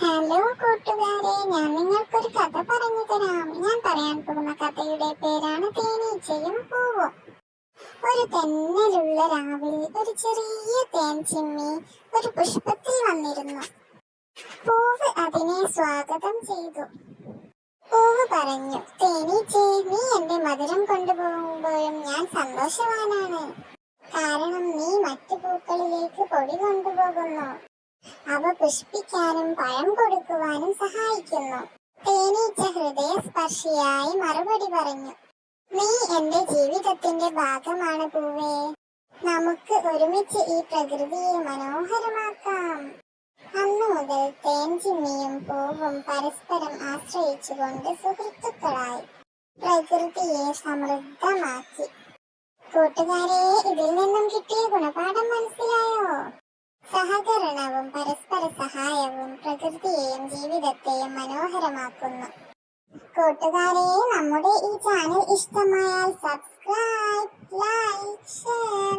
Hello കൂട്ടുകാരെ ഞാൻ നിങ്ങൾക്കൊരു കഥ പറഞ്ഞു തരാം. ഞാൻ പറയാൻ പോകുന്ന കഥയുടെ പേരാണ് തേനീച്ചയും പൂവും. ഒരു തെന്നലുള്ള രാവിലെ ഒരു ചെറിയ തേൻ ചിമ്മി ഒരു പുഷ്പത്തിൽ വന്നിരുന്നു. പൂവ് അതിനെ സ്വാഗതം ചെയ്തു. പൂവ് പറഞ്ഞു തേനീച്ചേ നീ എന്റെ മധുരം കൊണ്ടുപോകുമ്പോഴും ഞാൻ സന്തോഷവാനാണ്. കാരണം നീ മറ്റു പൂക്കളിലേക്ക് പൊടി കൊണ്ടുപോകുന്നു. അവ പുഷ്പിക്കാനും പഴം കൊടുക്കുവാനും സഹായിക്കുന്നു. തേനീച്ച ഹൃദയസ്പർശിയായി മറുപടി പറഞ്ഞു നീ എന്റെ ജീവിതത്തിന്റെ ഭാഗമാണ് പൂവേ. നമുക്ക് ഒരുമിച്ച് ഈ പ്രകൃതിയെ മനോഹരമാക്കാം. അന്നു മുതൽ തേൻ തേൻചിമ്മിയും പൂവും പരസ്പരം ആശ്രയിച്ചുകൊണ്ട് സുഹൃത്തുക്കളായി പ്രകൃതിയെ സമൃദ്ധമാക്കി. കൂട്ടുകാരെ ഇതിൽ നിന്നും കിട്ടിയ ഗുണപാഠം മനസ്സിലാവും പരസ്പര സഹായവും പ്രകൃതിയെയും ജീവിതത്തെയും മനോഹരമാക്കുന്നു. കൂട്ടുകാരെ നമ്മുടെ ഈ ചാനൽ ഇഷ്ടമായാൽ സബ്സ്ക്രൈബ് ലൈക്ക് ഷെയർ